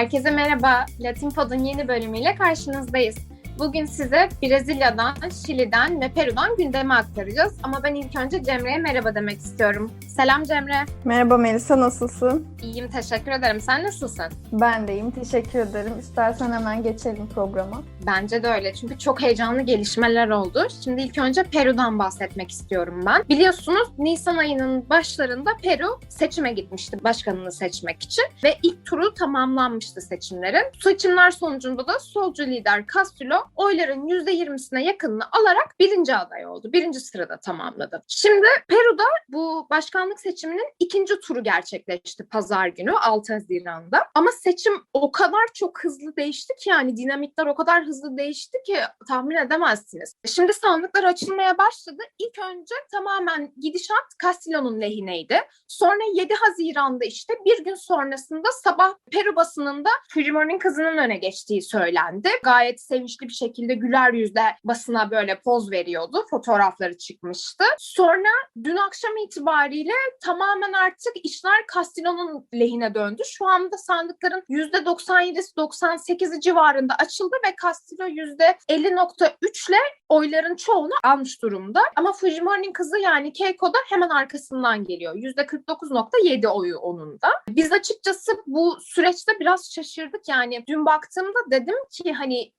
Herkese merhaba. Latin Pod'un yeni bölümüyle karşınızdayız. Bugün size Brezilya'dan, Şili'den ve Peru'dan gündemi aktaracağız. Ama ben ilk önce Cemre'ye merhaba demek istiyorum. Selam Cemre. Merhaba Melisa, nasılsın? İyiyim, teşekkür ederim. Sen nasılsın? Ben de iyiyim, teşekkür ederim. İstersen hemen geçelim programa. Bence de öyle. Çünkü çok heyecanlı gelişmeler oldu. Şimdi ilk önce Peru'dan bahsetmek istiyorum ben. Biliyorsunuz Nisan ayının başlarında Peru seçime gitmişti başkanını seçmek için. Ve ilk turu tamamlanmıştı seçimlerin. Seçimler sonucunda da solcu lider Castillo oyların %20'sine yakınını alarak birinci aday oldu. Birinci sırada tamamladı. Şimdi Peru'da bu başkanlık seçiminin ikinci turu gerçekleşti pazar günü 6 Haziran'da. Ama seçim o kadar çok hızlı değişti ki yani dinamikler o kadar hızlı değişti ki tahmin edemezsiniz. Şimdi sandıklar açılmaya başladı. İlk önce tamamen gidişat Castillo'nun lehineydi. Sonra 7 Haziran'da işte bir gün sonrasında sabah Peru basınında Fujimori'nin kızının öne geçtiği söylendi. Gayet sevinçli bir şekilde güler yüzle basına böyle poz veriyordu. Fotoğrafları çıkmıştı. Sonra dün akşam itibariyle tamamen artık işler Castillo'nun lehine döndü. Şu anda sandıkların %97'si 98'i civarında açıldı ve Castillo %50.3 ile oyların çoğunu almış durumda. Ama Fujimori'nin kızı yani Keiko da hemen arkasından geliyor. %49.7 oyu onun da. Biz açıkçası bu süreçte biraz şaşırdık. Yani dün baktığımda dedim ki hani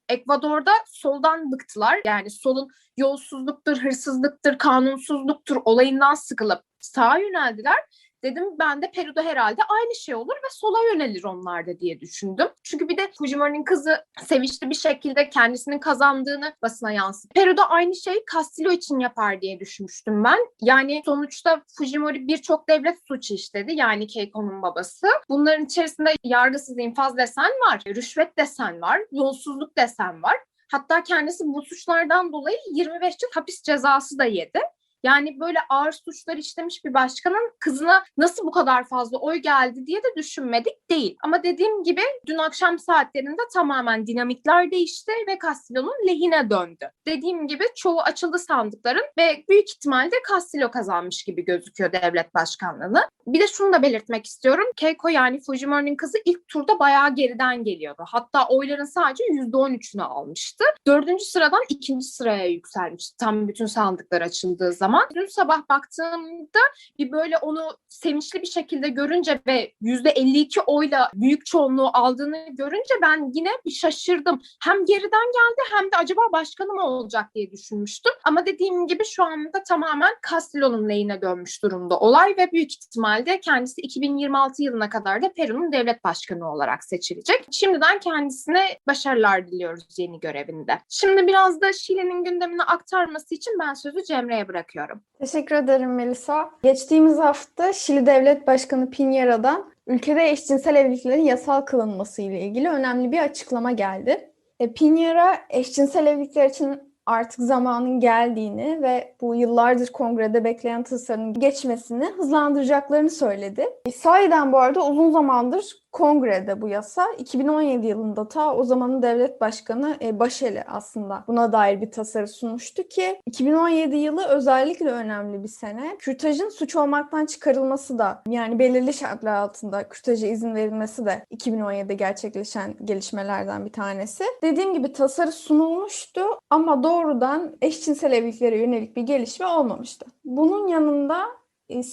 Ekvador'da soldan bıktılar. Yani solun yolsuzluktur, hırsızlıktır, kanunsuzluktur olayından sıkılıp sağa yöneldiler. Dedim ben de Peru'da herhalde aynı şey olur ve sola yönelir onlar da diye düşündüm. Çünkü bir de Fujimori'nin kızı sevinçli bir şekilde kendisinin kazandığını basına yansıttı. Peru'da aynı şey Castillo için yapar diye düşünmüştüm ben. Yani sonuçta Fujimori birçok devlet suçu işledi. Yani Keiko'nun babası. Bunların içerisinde yargısız infaz desen var, rüşvet desen var, yolsuzluk desen var. Hatta kendisi bu suçlardan dolayı 25 yıl hapis cezası da yedi. Yani böyle ağır suçlar işlemiş bir başkanın kızına nasıl bu kadar fazla oy geldi diye de düşünmedik değil. Ama dediğim gibi dün akşam saatlerinde tamamen dinamikler değişti ve Castillo'nun lehine döndü. Dediğim gibi çoğu açıldı sandıkların ve büyük ihtimalle Castillo kazanmış gibi gözüküyor devlet başkanlığını. Bir de şunu da belirtmek istiyorum. Keiko yani Fujimori'nin kızı ilk turda bayağı geriden geliyordu. Hatta oyların sadece %13'ünü almıştı. Dördüncü sıradan ikinci sıraya yükselmişti. Tam bütün sandıklar açıldığı zaman zaman. Dün sabah baktığımda bir böyle onu sevinçli bir şekilde görünce ve %52 oyla büyük çoğunluğu aldığını görünce ben yine bir şaşırdım. Hem geriden geldi hem de acaba başkanı mı olacak diye düşünmüştüm. Ama dediğim gibi şu anda tamamen Castillo'nun lehine dönmüş durumda olay ve büyük ihtimalle kendisi 2026 yılına kadar da Peru'nun devlet başkanı olarak seçilecek. Şimdiden kendisine başarılar diliyoruz yeni görevinde. Şimdi biraz da Şili'nin gündemini aktarması için ben sözü Cemre'ye bırakıyorum bırakıyorum. Teşekkür ederim Melisa. Geçtiğimiz hafta Şili Devlet Başkanı Piñera'dan ülkede eşcinsel evliliklerin yasal kılınması ile ilgili önemli bir açıklama geldi. E, Piñera eşcinsel evlilikler için artık zamanın geldiğini ve bu yıllardır kongrede bekleyen tasarının geçmesini hızlandıracaklarını söyledi. E, sahiden bu arada uzun zamandır kongrede bu yasa 2017 yılında ta o zamanın devlet başkanı e, Başeli aslında buna dair bir tasarı sunmuştu ki 2017 yılı özellikle önemli bir sene. Kürtajın suç olmaktan çıkarılması da yani belirli şartlar altında kürtaja izin verilmesi de 2017'de gerçekleşen gelişmelerden bir tanesi. Dediğim gibi tasarı sunulmuştu ama doğrudan eşcinsel evliliklere yönelik bir gelişme olmamıştı. Bunun yanında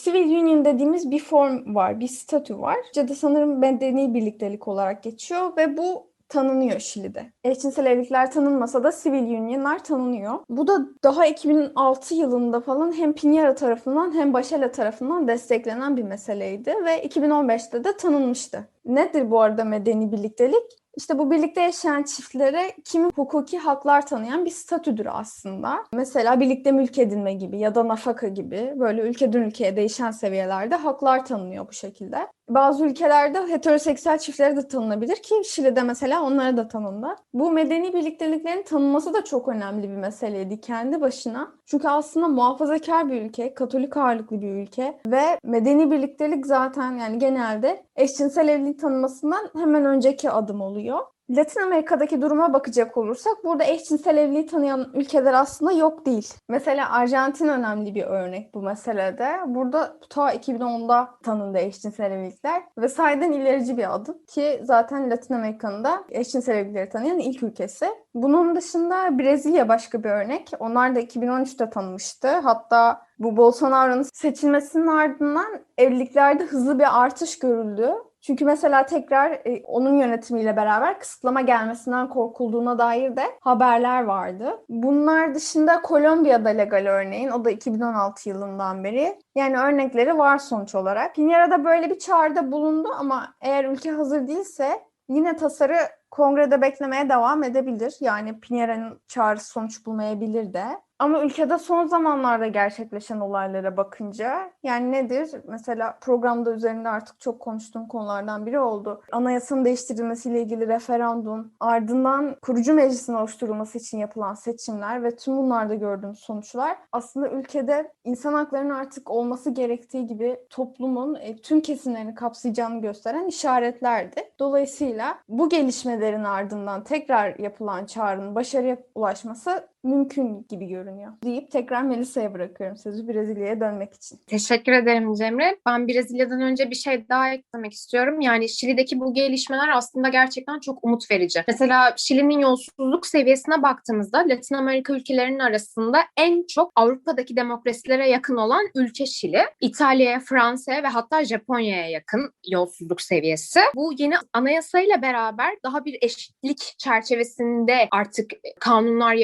Civil Union dediğimiz bir form var, bir statü var. Türkçe'de sanırım medeni birliktelik olarak geçiyor ve bu tanınıyor Şili'de. Eşcinsel evlilikler tanınmasa da sivil unionlar tanınıyor. Bu da daha 2006 yılında falan hem Piñera tarafından hem Başela tarafından desteklenen bir meseleydi ve 2015'te de tanınmıştı. Nedir bu arada medeni birliktelik? İşte bu birlikte yaşayan çiftlere kimi hukuki haklar tanıyan bir statüdür aslında. Mesela birlikte mülk edinme gibi ya da nafaka gibi böyle ülkeden ülkeye değişen seviyelerde haklar tanınıyor bu şekilde. Bazı ülkelerde heteroseksüel çiftlere de tanınabilir ki Şili'de mesela onlara da tanındı. Bu medeni birlikteliklerin tanınması da çok önemli bir meseleydi kendi başına. Çünkü aslında muhafazakar bir ülke, Katolik ağırlıklı bir ülke ve medeni birliktelik zaten yani genelde eşcinsel evlilik tanımasından hemen önceki adım oluyor. Latin Amerika'daki duruma bakacak olursak burada eşcinsel evliliği tanıyan ülkeler aslında yok değil. Mesela Arjantin önemli bir örnek bu meselede. Burada ta 2010'da tanındı eşcinsel evlilikler ve sahiden ilerici bir adım ki zaten Latin Amerika'nın da eşcinsel evlilikleri tanıyan ilk ülkesi. Bunun dışında Brezilya başka bir örnek. Onlar da 2013'te tanımıştı. Hatta bu Bolsonaro'nun seçilmesinin ardından evliliklerde hızlı bir artış görüldü. Çünkü mesela tekrar e, onun yönetimiyle beraber kısıtlama gelmesinden korkulduğuna dair de haberler vardı. Bunlar dışında Kolombiya'da legal örneğin o da 2016 yılından beri. Yani örnekleri var sonuç olarak. Piñera böyle bir çağrıda bulundu ama eğer ülke hazır değilse yine tasarı kongrede beklemeye devam edebilir. Yani Piñera'nın çağrısı sonuç bulmayabilir de. Ama ülkede son zamanlarda gerçekleşen olaylara bakınca yani nedir? Mesela programda üzerinde artık çok konuştuğum konulardan biri oldu. Anayasanın değiştirilmesiyle ilgili referandum, ardından kurucu meclisin oluşturulması için yapılan seçimler ve tüm bunlarda gördüğümüz sonuçlar aslında ülkede insan haklarının artık olması gerektiği gibi toplumun e, tüm kesimlerini kapsayacağını gösteren işaretlerdi. Dolayısıyla bu gelişmelerin ardından tekrar yapılan çağrının başarıya ulaşması mümkün gibi görünüyor. Deyip tekrar Melisa'ya bırakıyorum sözü Brezilya'ya dönmek için. Teşekkür ederim Cemre. Ben Brezilya'dan önce bir şey daha eklemek istiyorum. Yani Şili'deki bu gelişmeler aslında gerçekten çok umut verici. Mesela Şili'nin yolsuzluk seviyesine baktığımızda Latin Amerika ülkelerinin arasında en çok Avrupa'daki demokrasilere yakın olan ülke Şili. İtalya'ya, Fransa'ya ve hatta Japonya'ya yakın yolsuzluk seviyesi. Bu yeni anayasayla beraber daha bir eşitlik çerçevesinde artık kanunlar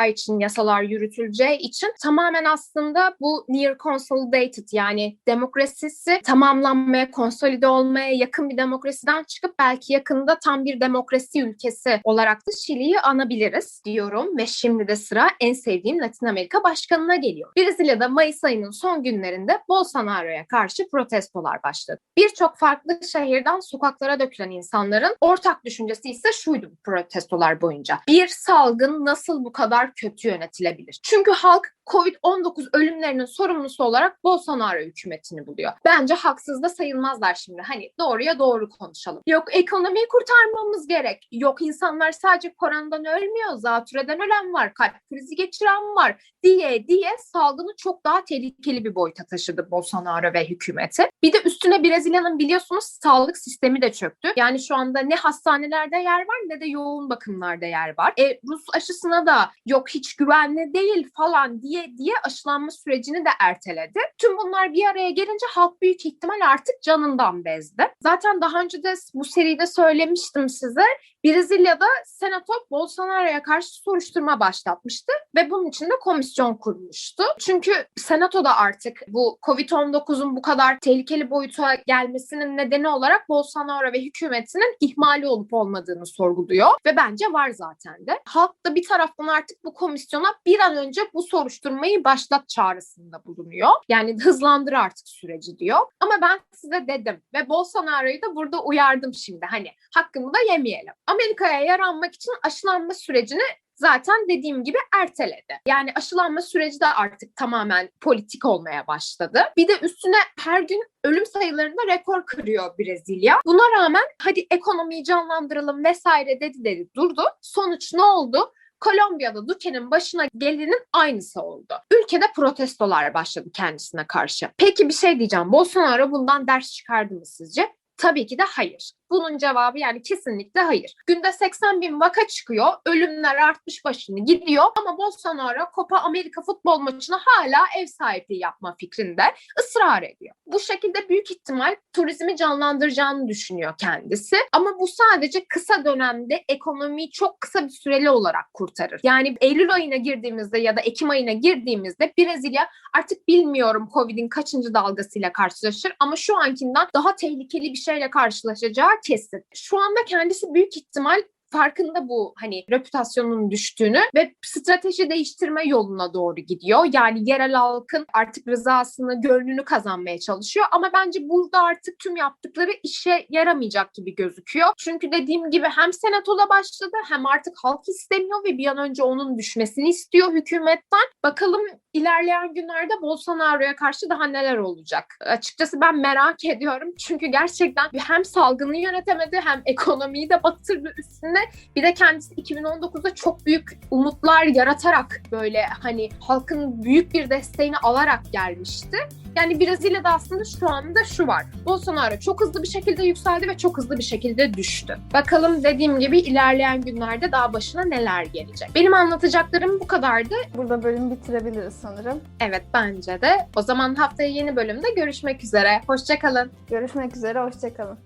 yapılacağı için, yasalar yürütüleceği için tamamen aslında bu near consolidated yani demokrasisi tamamlanmaya, konsolide olmaya yakın bir demokrasiden çıkıp belki yakında tam bir demokrasi ülkesi olarak da Şili'yi anabiliriz diyorum ve şimdi de sıra en sevdiğim Latin Amerika başkanına geliyor. Brezilya'da Mayıs ayının son günlerinde Bolsonaro'ya karşı protestolar başladı. Birçok farklı şehirden sokaklara dökülen insanların ortak düşüncesi ise şuydu protestolar boyunca. Bir salgın nasıl bu kadar kötü yönetilebilir? Çünkü halk Covid-19 ölümlerinin sorumlusu olarak Bolsonaro hükümetini buluyor. Bence haksız da sayılmazlar şimdi. Hani doğruya doğru konuşalım. Yok ekonomiyi kurtarmamız gerek. Yok insanlar sadece koronadan ölmüyor. Zatürreden ölen var. Kalp krizi geçiren var. Diye diye salgını çok daha tehlikeli bir boyuta taşıdı Bolsonaro ve hükümeti. Bir de üstüne Brezilya'nın biliyorsunuz sağlık sistemi de çöktü. Yani şu anda ne hastanelerde yer var ne de yoğun bakımlarda yer var. E, Rus aşısına da yok hiç güvenli değil falan diye diye aşılanma sürecini de erteledi. Tüm bunlar bir araya gelince halk büyük ihtimal artık canından bezdi. Zaten daha önce de bu seride söylemiştim size. Brezilya'da Senato Bolsonaro'ya karşı soruşturma başlatmıştı ve bunun için de komisyon kurmuştu. Çünkü Senato da artık bu Covid-19'un bu kadar tehlikeli boyuta gelmesinin nedeni olarak Bolsonaro ve hükümetinin ihmali olup olmadığını sorguluyor ve bence var zaten de. Halk da bir taraftan artık bu komisyona bir an önce bu soruşturmayı başlat çağrısında bulunuyor. Yani hızlandır artık süreci diyor. Ama ben size dedim ve Bolsonaro'yu da burada uyardım şimdi. Hani hakkımı da yemeyelim. Amerika'ya yaranmak için aşılanma sürecini zaten dediğim gibi erteledi. Yani aşılanma süreci de artık tamamen politik olmaya başladı. Bir de üstüne her gün ölüm sayılarında rekor kırıyor Brezilya. Buna rağmen hadi ekonomiyi canlandıralım vesaire dedi dedi durdu. Sonuç ne oldu? Kolombiya'da Duque'nin başına gelenin aynısı oldu. Ülkede protestolar başladı kendisine karşı. Peki bir şey diyeceğim. Bolsonaro bundan ders çıkardı mı sizce? Tabii ki de hayır. Bunun cevabı yani kesinlikle hayır. Günde 80 bin vaka çıkıyor. Ölümler artmış başını gidiyor. Ama Bolsonaro Copa Amerika futbol maçına hala ev sahipliği yapma fikrinde ısrar ediyor. Bu şekilde büyük ihtimal turizmi canlandıracağını düşünüyor kendisi. Ama bu sadece kısa dönemde ekonomiyi çok kısa bir süreli olarak kurtarır. Yani Eylül ayına girdiğimizde ya da Ekim ayına girdiğimizde Brezilya artık bilmiyorum Covid'in kaçıncı dalgasıyla karşılaşır ama şu ankinden daha tehlikeli bir şeyle karşılaşacağı kesin. Şu anda kendisi büyük ihtimal farkında bu hani reputasyonun düştüğünü ve strateji değiştirme yoluna doğru gidiyor. Yani yerel halkın artık rızasını, gönlünü kazanmaya çalışıyor ama bence burada artık tüm yaptıkları işe yaramayacak gibi gözüküyor. Çünkü dediğim gibi hem senatoda başladı hem artık halk istemiyor ve bir an önce onun düşmesini istiyor hükümetten. Bakalım ilerleyen günlerde Bolsonaro'ya karşı daha neler olacak? Açıkçası ben merak ediyorum. Çünkü gerçekten hem salgını yönetemedi hem ekonomiyi de batırdı üstüne bir de kendisi 2019'da çok büyük umutlar yaratarak böyle hani halkın büyük bir desteğini alarak gelmişti. Yani Brezilya'da aslında şu anda şu var. Bolsonaro çok hızlı bir şekilde yükseldi ve çok hızlı bir şekilde düştü. Bakalım dediğim gibi ilerleyen günlerde daha başına neler gelecek. Benim anlatacaklarım bu kadardı. Burada bölüm bitirebiliriz sanırım. Evet bence de. O zaman haftaya yeni bölümde görüşmek üzere. Hoşçakalın. Görüşmek üzere, hoşçakalın.